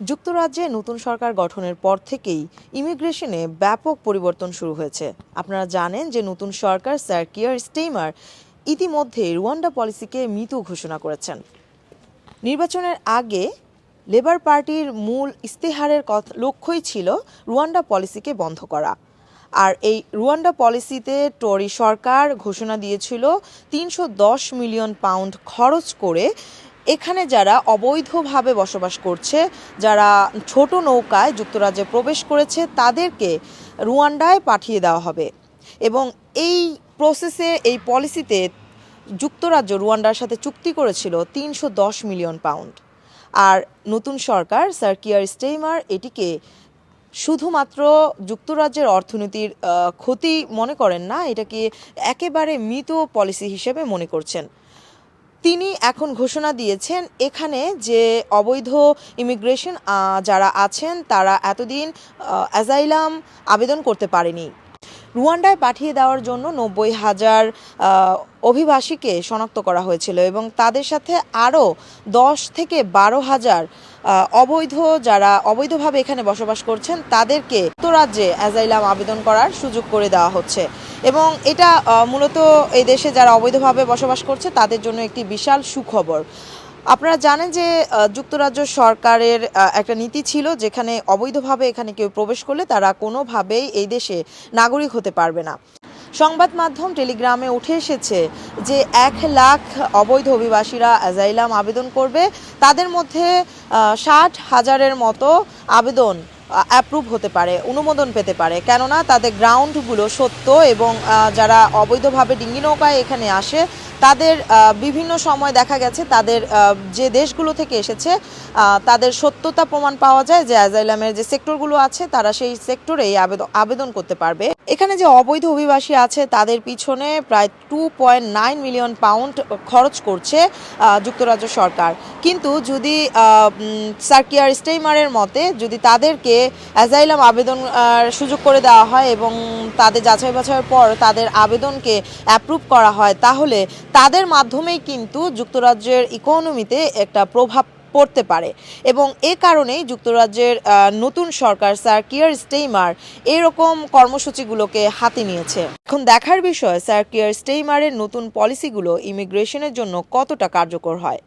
যুক্তরাজ্যে নতুন সরকার গঠনের পর থেকেই ইমিগ্রেশনে ব্যাপক পরিবর্তন শুরু হয়েছে। আপনারা জানেন যে নতুন সরকার স্যার কিয়ার স্টেইমার ইতিমধ্যে রুয়ান্ডা পলিসিকে মৃত ঘোষণা করেছেন। নির্বাচনের আগে লেবার পার্টির মূল ইস্তেহারের লক্ষ্যই ছিল রুয়ান্ডা পলিসিকে বন্ধ করা। আর এই রুয়ান্ডা পলিসিতে টরি সরকার ঘোষণা দিয়েছিল তিনশো দশ মিলিয়ন পাউন্ড খরচ করে এখানে যারা অবৈধভাবে বসবাস করছে, যারা ছোট নৌকায় যুক্তরাজ্যে প্রবেশ করেছে, তাদেরকে রুয়ান্ডায় পাঠিয়ে দেওয়া হবে। এবং এই প্রসেসে এই পলিসিতে যুক্তরাজ্য রুয়ান্ডার সাথে চুক্তি করেছিল তিনশো দশ মিলিয়ন পাউন্ড। আর নতুন সরকার, স্যার কিয়ার স্টেইমার, এটিকে শুধুমাত্র যুক্তরাজ্যের অর্থনীতির ক্ষতি মনে করেন না, এটাকে একেবারে মৃত পলিসি হিসেবে মনে করছেন। তিনি এখন ঘোষণা দিয়েছেন এখানে যে অবৈধ ইমিগ্রেশন যারা আছেন তারা এতদিন অ্যাজাইলাম আবেদন করতে পারেনি। রুয়ান্ডায় পাঠিয়ে দেওয়ার জন্য নব্বই হাজার অভিবাসীকে শনাক্ত করা হয়েছিল এবং তাদের সাথে আরও দশ থেকে বারো হাজার অবৈধ যারা অবৈধভাবে এখানে বসবাস করছেন, তাদেরকে যুক্তরাজ্যে অ্যাজাইলাম আবেদন করার সুযোগ করে দেওয়া হচ্ছে। এবং এটা মূলত এই দেশে যারা অবৈধভাবে বসবাস করছে, তাদের জন্য একটি বিশাল সুখবর। আপনারা জানেন যে যুক্তরাজ্য সরকারের একটা নীতি ছিল যেখানে অবৈধভাবে এখানে কেউ প্রবেশ করলে তারা কোনোভাবেই এই দেশে নাগরিক হতে পারবে না। সংবাদ মাধ্যম টেলিগ্রামে উঠে এসেছে যে এক লাখ অবৈধ অভিবাসীরা অ্যাজাইলাম আবেদন করবে। তাদের মধ্যে ষাট হাজারের মতো আবেদন অ্যাপ্রুভ হতে পারে, অনুমোদন পেতে পারে। কেননা তাদের গ্রাউন্ডগুলো সত্য এবং যারা অবৈধভাবে ডিঙ্গি নৌকায় এখানে আসে, তাদের বিভিন্ন সময় দেখা গেছে তাদের যে দেশগুলো থেকে এসেছে তাদের সত্যতা প্রমাণ পাওয়া যায় যে অ্যাজাইলামের যে সেক্টরগুলো আছে, তারা সেই সেক্টরেই আবেদন আবেদন করতে পারবে। এখানে যে অবৈধ অভিবাসী আছে তাদের পিছনে প্রায় two point nine million pound খরচ করছে যুক্তরাজ্য সরকার। কিন্তু যদি আহ, উম, স্যার কিয়ার স্টেইমারের মতে যদি তাদেরকে অ্যাজাইলাম আবেদন সুযোগ করে দেওয়া হয় এবং তাদের যাচাই বাছাইয়ের পর তাদের আবেদনকে অ্যাপ্রুভ করা হয় তাহলে তাদের মাধ্যমেই কিন্তু যুক্তরাজ্যের ইকোনমিতে একটা প্রভাব পড়তে পারে। এবং এ কারণেই যুক্তরাজ্যের নতুন সরকার স্যার কিয়ার স্টেইমার এরকম কর্মসূচিগুলোকে হাতে নিয়েছে। এখন দেখার বিষয়, স্যার কিয়ার স্টেইমারের নতুন পলিসিগুলো ইমিগ্রেশনের জন্য কতটা কার্যকর হয়?